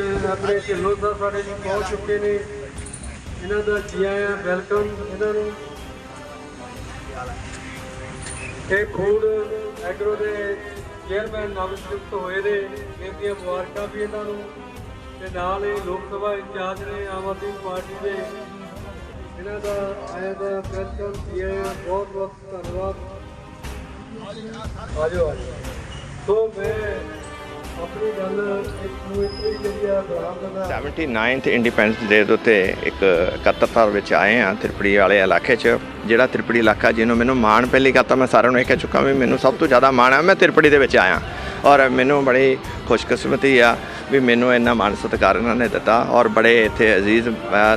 ਆਪਣੇ ਢਿੱਲੋਂ ਸਾਹਿਬ ਸਾਡੇ ਜੀ ਪਹੁੰਚ ਚੁੱਕੇ ਨੇ। ਇਹਨਾਂ ਦਾ ਜੀ ਆਇਆਂ ਵੈਲਕਮ ਇਹਨਾਂ ਨੂੰ। ਇਹ ਫੂਡ ਐਗਰੋ ਦੇ ਚੇਅਰਮੈਨ ਨਵਨਿਯੁਕਤ ਹੋਏ ਨੇ। ਇਹਦੀਆਂ ਮੁਬਾਰਕਾਂ ਵੀ ਇਹਨਾਂ ਨੂੰ। ਤੇ ਨਾਲ ਇਹ ਲੋਕ ਸਭਾ ਇੰਚਾਰਜ ਨੇ, ਆਮ ਆਦਮੀ ਪਾਰਟੀ ਦੇ। ਇਹਨਾਂ ਦਾ ਆਇਆ ਦਾ ਵੈਲਕਮ, ਜੀ ਆਇਆਂ ਬਹੁਤ ਬਹੁਤ ਧੰਨਵਾਦ। ਆਜੋ ਆਜੋ। ਸੋ ਮੈਂ 79th ਇੰਡੀਪੈਂਡੈਂਸ ਡੇ ਦੇ ਉੱਤੇ ਇੱਕ ਇਕੱਤਰਤਾ ਵਿੱਚ ਆਏ ਆ ਤ੍ਰਿਪੜੀ ਵਾਲੇ ਇਲਾਕੇ 'ਚ। ਜਿਹੜਾ ਤ੍ਰਿਪੜੀ ਇਲਾਕਾ ਜਿਹਨੂੰ ਮੈਨੂੰ ਮਾਣ ਪਹਿਲੀ ਗੱਲ ਤਾਂ ਮੈਂ ਸਾਰਿਆਂ ਨੂੰ ਇਹ ਕਹਿ ਚੁੱਕਾ ਵੀ ਮੈਨੂੰ ਸਭ ਤੋਂ ਜ਼ਿਆਦਾ ਮਾਣ ਆ ਮੈਂ ਤ੍ਰਿਪੜੀ ਦੇ ਵਿੱਚ ਆਇਆ। ਔਰ ਮੈਨੂੰ ਬੜੀ ਖੁਸ਼ਕਿਸਮਤੀ ਆ ਵੀ ਮੈਨੂੰ ਇੰਨਾ ਮਾਣ ਸਤਿਕਾਰ ਇਹਨਾਂ ਨੇ ਦਿੱਤਾ ਔਰ ਬੜੇ ਇੱਥੇ ਅਜ਼ੀਜ਼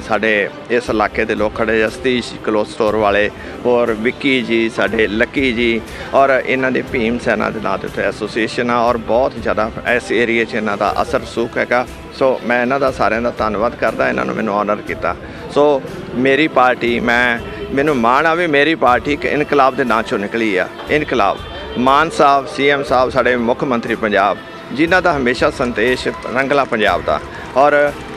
ਸਾਡੇ ਇਸ ਇਲਾਕੇ ਦੇ ਲੋਕ ਖੜੇ ਆ, ਸਤੀਸ਼ ਕਲੋਥ ਸਟੋਰ ਵਾਲੇ ਔਰ ਵਿੱਕੀ ਜੀ ਸਾਡੇ ਲੱਕੀ ਜੀ ਔਰ ਇਹਨਾਂ ਦੇ ਭੀਮ ਸੈਨਾ ਦੇ ਨਾਂ 'ਤੇ ਉੱਤੇ ਐਸੋਸੀਏਸ਼ਨ ਆ ਔਰ ਬਹੁਤ ਜ਼ਿਆਦਾ ਇਸ ਏਰੀਏ 'ਚ ਇਹਨਾਂ ਦਾ ਅਸਰ ਸੂਖ ਹੈਗਾ। ਸੋ ਮੈਂ ਇਹਨਾਂ ਦਾ ਸਾਰਿਆਂ ਦਾ ਧੰਨਵਾਦ ਕਰਦਾ ਇਹਨਾਂ ਨੂੰ ਮੈਨੂੰ ਆਨਰ ਕੀਤਾ। ਸੋ ਮੇਰੀ ਪਾਰਟੀ ਮੈਂ ਮੈਨੂੰ ਮਾਣ ਆ ਵੀ ਮੇਰੀ ਪਾਰਟੀ ਇੱਕ ਇਨਕਲਾਬ ਦੇ ਨਾਂ ਚੋਂ ਨਿਕਲੀ ਆ ਇਨਕਲਾਬ। ਮਾਨ ਸਾਹਿਬ ਸੀਐਮ ਸਾਹਿਬ ਸਾਡੇ ਮੁੱਖ ਮੰਤਰੀ ਪੰਜਾਬ। ਜਿਨ੍ਹਾਂ ਦਾ ਹਮੇਸ਼ਾ ਸੰਦੇਸ਼ ਰੰਗਲਾ ਪੰਜਾਬ ਦਾ। ਔਰ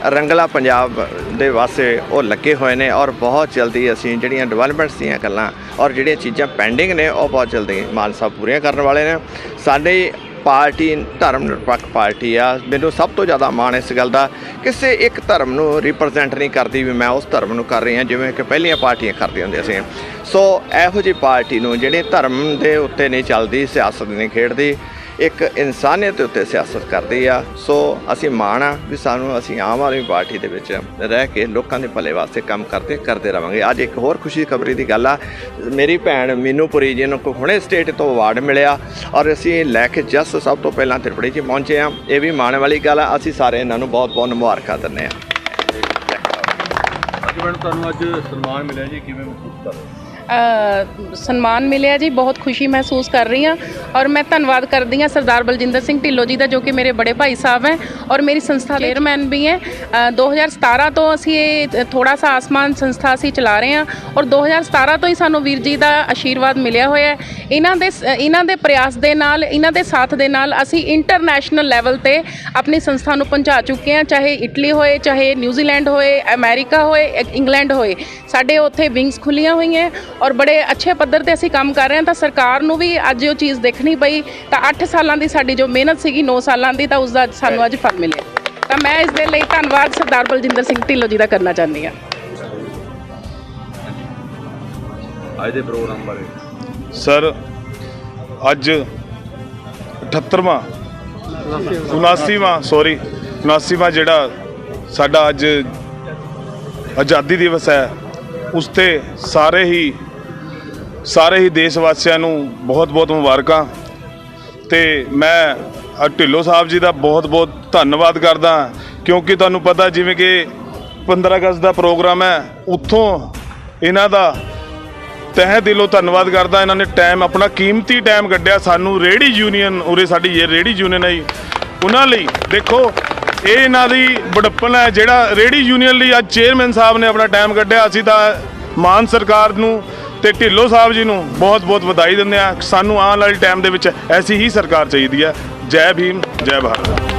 ਰੰਗਲਾ ਪੰਜਾਬ ਦੇ ਵਾਸਤੇ ਉਹ ਲੱਗੇ ਹੋਏ ਨੇ ਔਰ ਬਹੁਤ ਜਲਦੀ ਅਸੀਂ ਜਿਹੜੀਆਂ ਡਿਵੈਲਪਮੈਂਟਸ ਦੀਆਂ ਗੱਲਾਂ ਔਰ ਜਿਹੜੀਆਂ ਚੀਜ਼ਾਂ ਪੈਂਡਿੰਗ ਨੇ, ਉਹ ਬਹੁਤ ਜਲਦੀ ਮਾਨ ਸਾਹਿਬ ਪੂਰੀਆਂ ਕਰਨ ਵਾਲੇ ਨੇ। ਸਾਡੇ ਪਾਰਟੀ ਧਰਮ ਨਿਰਪੱਖ ਪਾਰਟੀ ਆ। ਮੈਨੂੰ ਸਭ ਤੋਂ ਜ਼ਿਆਦਾ ਮਾਣ ਇਸ ਗੱਲ ਦਾ, ਕਿਸੇ ਇੱਕ ਧਰਮ ਨੂੰ ਰਿਪਰੈਜ਼ੈਂਟ ਨਹੀਂ ਕਰਦੀ ਵੀ ਮੈਂ ਉਸ ਧਰਮ ਨੂੰ ਕਰ ਰਹੀ ਹਾਂ ਜਿਵੇਂ ਕਿ ਪਹਿਲੀਆਂ ਪਾਰਟੀਆਂ ਕਰਦੀਆਂ ਹੁੰਦੀਆਂ ਸੀ। ਸੋ ਇਹੋ ਜਿਹੀ ਪਾਰਟੀ ਨੂੰ, ਜਿਹੜੇ ਧਰਮ ਦੇ ਉੱਤੇ ਨਹੀਂ ਚੱਲਦੀ, ਸਿਆਸਤ ਨਹੀਂ ਖੇਡਦੀ ਇੱਕ ਇਨਸਾਨੀਅਤ ਦੇ ਉੱਤੇ ਸਿਆਸਤ ਕਰਦੀ ਆ। ਸੋ ਅਸੀਂ ਮਾਣ ਆ ਵੀ ਸਾਨੂੰ ਅਸੀਂ ਆਮ ਆਦਮੀ ਪਾਰਟੀ ਦੇ ਵਿੱਚ ਰਹਿ ਕੇ ਲੋਕਾਂ ਦੇ ਭਲੇ ਵਾਸਤੇ ਕੰਮ ਕਰਦੇ ਕਰਦੇ ਰਵਾਂਗੇ। ਅੱਜ ਇੱਕ ਹੋਰ ਖੁਸ਼ੀ ਖਬਰੀ ਦੀ ਗੱਲ ਆ। ਮੇਰੀ ਭੈਣ ਮੀਨੂਪੁਰੀ ਜੀ ਨੂੰ ਹੁਣੇ ਸਟੇਟ ਤੋਂ ਅਵਾਰਡ ਮਿਲਿਆ ਔਰ ਅਸੀਂ ਲੈ ਕੇ ਜਸ ਸਭ ਤੋਂ ਪਹਿਲਾਂ ਤ੍ਰਿਪੜੀ 'ਚ ਪਹੁੰਚੇ ਆ। ਇਹ ਵੀ ਮਾਣ ਵਾਲੀ ਗੱਲ ਆ। ਅਸੀਂ ਸਾਰੇ ਇਹਨਾਂ ਨੂੰ ਬਹੁਤ ਬਹੁਤ ਮੁਬਾਰਕਾਂ ਦਿੰਦੇ ਆ। ਅੱਜ ਮੈਡਮ ਤੁਹਾਨੂੰ ਅੱਜ ਸਨਮਾਨ ਮਿਲਿਆ ਜੀ। ਕਿਵੇਂ ਮਹਿਸੂਸ ਕਰ ਰਹੇ ਹੋ? ਸਨਮਾਨ ਮਿਲਿਆ ਜੀ ਬਹੁਤ ਖੁਸ਼ੀ ਮਹਿਸੂਸ ਕਰ ਰਹੀ ਹਾਂ ਔਰ ਮੈਂ ਧੰਨਵਾਦ ਕਰਦੀ ਹਾਂ ਸਰਦਾਰ ਬਲਜਿੰਦਰ ਸਿੰਘ ਢਿੱਲੋਂ ਜੀ ਦਾ ਜੋ ਕਿ ਮੇਰੇ ਬੜੇ ਭਾਈ ਸਾਹਿਬ ਹੈ ਔਰ ਮੇਰੀ ਸੰਸਥਾ ਦੇ ਚੇਅਰਮੈਨ ਵੀ ਹੈ। ਅ, 2017 ਤੋਂ ਅਸੀਂ ਇਹ ਥੋੜਾ ਸਾ ਆਸਮਾਨ ਸੰਸਥਾ ਅਸੀਂ ਚਲਾ ਰਹੇ ਹਾਂ ਔਰ 2017 ਤੋਂ ਹੀ ਸਾਨੂੰ ਵੀਰ ਜੀ ਦਾ ਆਸ਼ੀਰਵਾਦ ਮਿਲਿਆ ਹੋਇਆ ਹੈ। ਇਹਨਾਂ ਦੇ ਇਹਨਾਂ ਦੇ ਪ੍ਰਯਾਸ ਦੇ ਨਾਲ ਇਹਨਾਂ ਦੇ ਸਾਥ ਦੇ ਨਾਲ ਅਸੀਂ ਇੰਟਰਨੈਸ਼ਨਲ ਲੈਵਲ ਤੇ ਆਪਣੀ ਸੰਸਥਾ ਨੂੰ ਪਹੁੰਚਾ ਚੁੱਕੇ ਹਾਂ ਚਾਹੇ ਇਟਲੀ ਹੋਏ ਚਾਹੇ ਨਿਊਜ਼ੀਲੈਂਡ ਹੋਏ ਅਮਰੀਕਾ ਹੋਏ ਇੰਗਲੈਂਡ ਹੋਏ। ਸਾਡੇ ਉੱਥੇ ਵਿੰਗਸ ਖੁੱਲੀਆਂ ਹੋਈਆਂ ਔਰ ਬੜੇ ਅੱਛੇ ਪੱਧਰ ਤੇ ਅਸੀਂ ਕੰਮ ਕਰ ਰਹੇ ਹਾਂ, ਤਾਂ ਸਰਕਾਰ ਨੂੰ ਵੀ ਅੱਜ ਉਹ ਚੀਜ਼ ਦੇਖਣੀ ਪਈ, ਤਾਂ 8 ਸਾਲਾਂ ਦੀ ਸਾਡੀ ਜੋ ਮਿਹਨਤ ਸੀਗੀ 9 ਸਾਲਾਂ ਦੀ, ਤਾਂ ਉਸ ਦਾ ਸਾਨੂੰ ਅੱਜ ਫਲ ਮਿਲਿਆ। ਤਾਂ ਮੈਂ ਇਸ ਦੇ ਲਈ ਧੰਨਵਾਦ ਸਰਦਾਰ ਬਲਜਿੰਦਰ ਸਿੰਘ ਢਿੱਲੋਂ ਜੀ ਦਾ ਕਰਨਾ ਚਾਹੁੰਦੀ ਹਾਂ। ਅੱਜ ਦੇ ਪ੍ਰੋਗਰਾਮ ਬਾਰੇ। ਸਰ, ਅੱਜ 78ਵਾਂ 79ਵਾਂ ਸੌਰੀ 79ਵਾਂ ਜਿਹੜਾ ਸਾਡਾ ਅੱਜ ਆਜ਼ਾਦੀ ਦਿਵਸ ਹੈ ਉਸ ਤੇ ਸਾਰੇ ਹੀ ਸਾਰੇ ਹੀ ਦੇਸ਼ ਵਾਸੀਆਂ ਨੂੰ ਬਹੁਤ-ਬਹੁਤ ਮੁਬਾਰਕਾਂ। ਤੇ ਮੈਂ ਅ, ਢਿੱਲੋਂ ਸਾਹਿਬ ਜੀ ਦਾ ਬਹੁਤ-ਬਹੁਤ ਧੰਨਵਾਦ ਕਰਦਾ ਕਿਉਂਕਿ ਤੁਹਾਨੂੰ ਪਤਾ ਜਿਵੇਂ ਕਿ 15 ਅਗਸਤ ਦਾ ਪ੍ਰੋਗਰਾਮ ਹੈ ਉੱਥੋਂ ਇਹਨਾਂ ਦਾ ਤਹਿ ਦਿਲੋਂ ਧੰਨਵਾਦ ਕਰਦਾ ਇਹਨਾਂ ਨੇ ਟਾਈਮ ਆਪਣਾ ਕੀਮਤੀ ਟਾਈਮ ਕੱਢਿਆ ਸਾਨੂੰ ਰੇੜੀ ਯੂਨੀਅਨ ਉਰੇ ਸਾਡੀ ਇਹ ਰੇੜੀ ਯੂਨੀਅਨ ਹੈ ਜੀ, ਉਹਨਾਂ ਲਈ ਦੇਖੋ ਇਹ ਇਹਨਾਂ ਦੀ ਵਡੱਪਨ ਹੈ, ਜਿਹੜਾ ਰੇੜੀ ਯੂਨੀਅਨ ਲਈ ਅੱਜ ਚੇਅਰਮੈਨ ਸਾਹਿਬ ਨੇ ਆਪਣਾ ਟਾਈਮ ਕੱਢਿਆ। ਅਸੀਂ ਤਾਂ ਮਾਨ ਸਰਕਾਰ ਨੂੰ ਤੇ ਢਿੱਲੋਂ ਸਾਹਿਬ ਜੀ ਨੂੰ ਬਹੁਤ ਬਹੁਤ ਵਧਾਈ ਦਿੰਦੇ ਆ ਸਾਨੂੰ ਆਉਣ ਵਾਲੇ ਟਾਈਮ ਦੇ ਵਿੱਚ ਐਸੀ ਹੀ ਸਰਕਾਰ ਚਾਹੀਦੀ ਹੈ। ਜੈ ਭੀਮ, ਜੈ ਭਾਰਤ।